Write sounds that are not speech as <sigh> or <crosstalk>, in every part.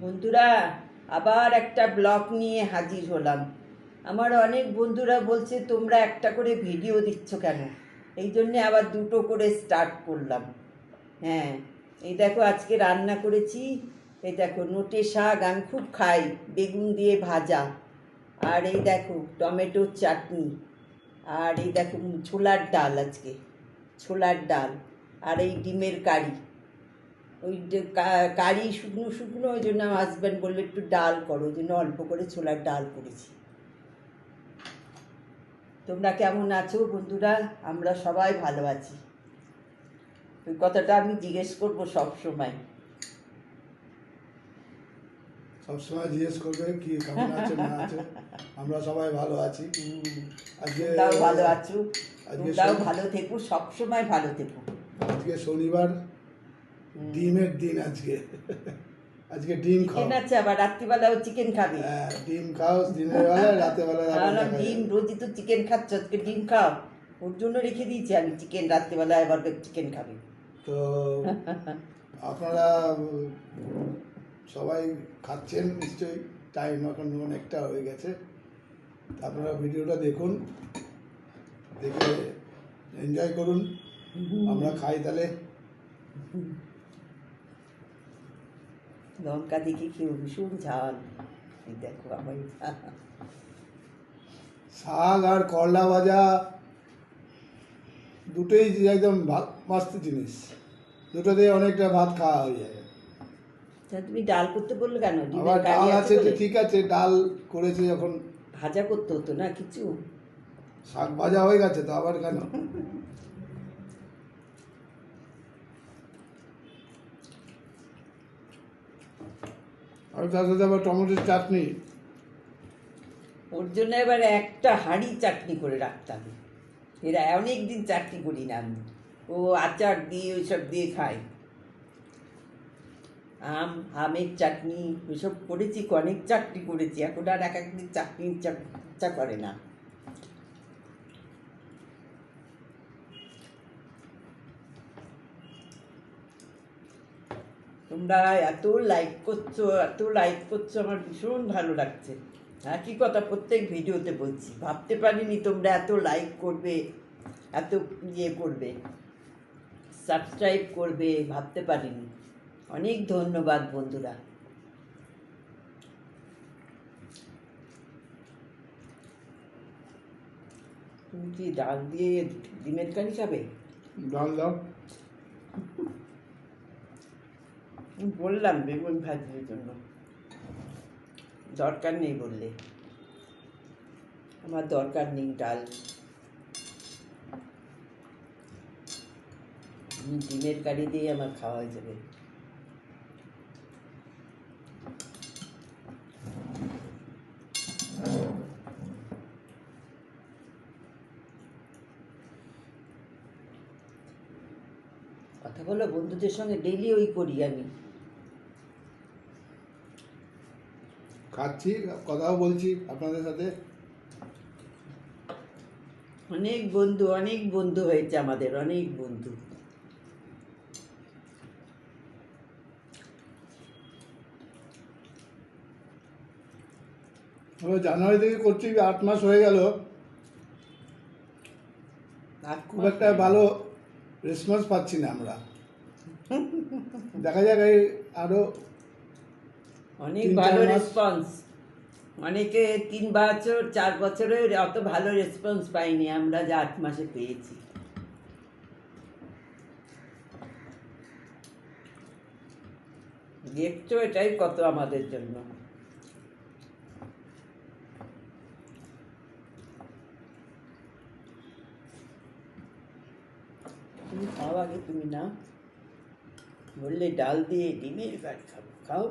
বন্ধুরা, আবার একটা ব্লগ নিয়ে হাজির হলাম। আমার অনেক বন্ধুরা বলছে, তোমরা একটা করে ভিডিও দিচ্ছ কেন? এই জন্যে আবার দুটো করে স্টার্ট করলাম। হ্যাঁ এই দেখো আজকে রান্না করেছি। এই দেখো নোটে শাক, আমি খুব খাই, বেগুন দিয়ে ভাজা। আর এই দেখো টমেটোর চাটনি। আর এই দেখো ছোলার ডাল আজকে, ছোলার ডাল। আর এই ডিমের কারি। ওই যে কারি শুকনো শুকনো ওই জন্য আমার হাজব্যান্ড বলল একটু ডাল করো ওই জন্য অল্প করে ছোলার ডাল করেছি। তোমরা কেমন আছো বন্ধুরা? আমরা সবাই ভালো আছি। ওই কথাটা আমি জিজ্ঞেস করব সব সময়। সবসময় জিজ্ঞেস করবে কি কেমন আছে না আছে? আমরা সবাই ভালো আছি। আজকে ভালো আছো। তোমরাও ভালো থেকো সব সময় ভালো থেকো। আজকে শনিবার ডিমের দিন আজকে। আজকে ডিম খাও। আছে আবার রাত্রিবেলাও চিকেন খাবে। হ্যাঁ, ডিম খাও দিনের বেলা রাতের বেলা ডিম। রোজই তো চিকেন খাচ্ছ আজকে ডিম খাও। ওর জন্য রেখে দিয়েছি আমি চিকেন রাত্রিবেলা এবার চিকেন খাবে। তো আপনারা সবাই খাচ্ছেন নিশ্চয়ই টাইম এখন অনেকটা হয়ে গেছে। আপনারা ভিডিওটা দেখুন দেখে এনজয় করুন। আমরা খাই তাহলে। লঙ্কা দেখে খেয়ে ভীষণ ঝাল। দেখো আমার শাক আর করলা ভাজা দুটোই যে একদম ভাত মাস্ত জিনিস। দুটো দিয়ে অনেকটা ভাত খাওয়া হয়ে যায়। তুমি ডাল করতে বললে কেন? আবার ডাল আছে আছে যে ঠিক আছে ডাল করেছে যখন। ভাজা করতে হতো না কিছু? শাক ভাজা হয়ে গেছে তো আবার কেন? <laughs> আর তার সাথে আবার টমেটোর চাটনি। ওর জন্য এবার একটা হাঁড়ি চাটনি করে রাখতাম এরা অনেক দিন চাটনি করি না আমি। ও আচার দিয়ে, ওইসব দিয়ে খাই আম, আমের চাটনি, ওইসব করেছি অনেক চাটনি করেছি। এখন আর এক একদিন চাটনি ইচ্ছা করে না। তোমরা এত লাইক করছ, এত লাইক করছ, আমার ভীষণ ভালো লাগছে। একই কথা? প্রত্যেক ভিডিওতে বলছি, ভাবতে পারিনি তোমরা এত লাইক করবে, এত ইয়ে করবে সাবস্ক্রাইব করবে, ভাবতে পারিনি। অনেক ধন্যবাদ বন্ধুরা। তুমি কি ডাল দিয়ে ডিমের কারি খাবে? ডাল দাও। বললাম বেগুন ভাজির জন্য। দরকার নেই বললে। আমার দরকার নেই ডাল। ডিমের কারি দিয়ে আমার খাওয়া হয়ে যাবে। কথা বলো, বন্ধুদের সঙ্গে ডেইলি ওই করি আমি। খাচ্ছি কথাও বলছি আপনাদের সাথে। অনেক বন্ধু অনেক বন্ধু হয়েছে আমাদের অনেক বন্ধু। আমরা জানুয়ারি থেকে করছি আট মাস হয়ে গেল। খুব একটা ভালো রেসপন্স পাচ্ছি না আমরা। দেখা যাক এই আরও অনেক ভালো রেসপন্স অনেকে তিন বছর চার বছরে অত ভালো রেসপন্স পাইনি আমরা যে আট মাসে পেয়েছি। দেখছ এটাই কত আমাদের জন্য। তুমি খাও আগে তুমি না বললে ডাল দিয়ে ডিমের কারি খাব খাও।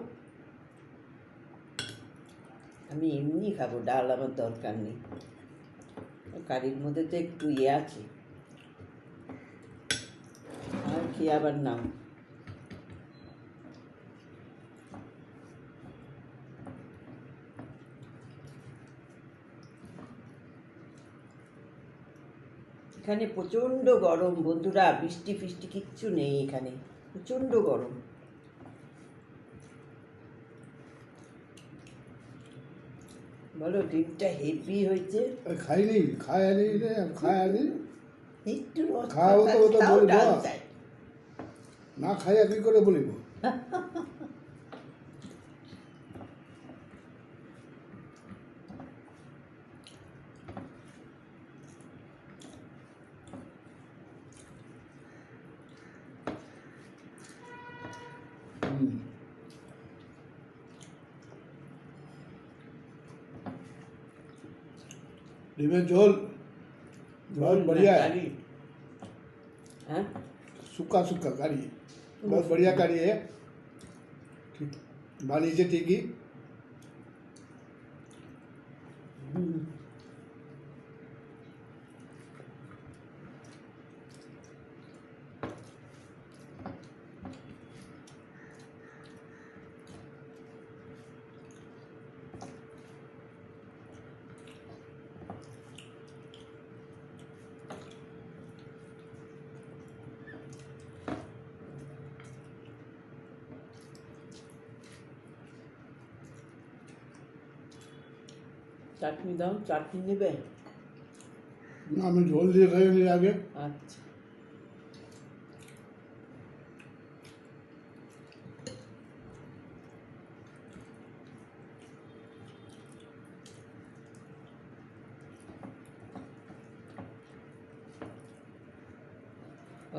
আমি এমনি খাব, ডাল আমার দরকার নেই। কারির মধ্যে তো একটু ইয়ে আছে। আর কি আবার নাম? এখানে প্রচণ্ড গরম বন্ধুরা, বৃষ্টি ফিষ্টি কিচ্ছু নেই এখানে। প্রচণ্ড গরম। বলো ডিমটা হেভি হয়েছে। খাইনি খায়নি রে খায়নি একটু রস খাও তো, ও তো বলব। না খাইয়া কি করে বলিব? <laughs> डिमेन झोल। हम्म, हाँ? हम्म। बहुत बढ़िया है। हैं? सूखा सूखा करी बहुत बढ़िया गाड़ी है। मान लीजिए ठीक ही। চাটনি দাও চাটনি নেবে না আমি ঝোল দিয়ে খেয়ে নিই আগে আচ্ছা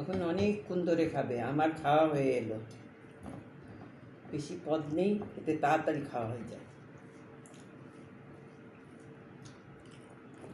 এখন অনেকক্ষণ ধরে খাবে আমার খাওয়া হয়ে এলো বেশি পদ নেই এতে তাড়াতাড়ি খাওয়া হয়ে যায়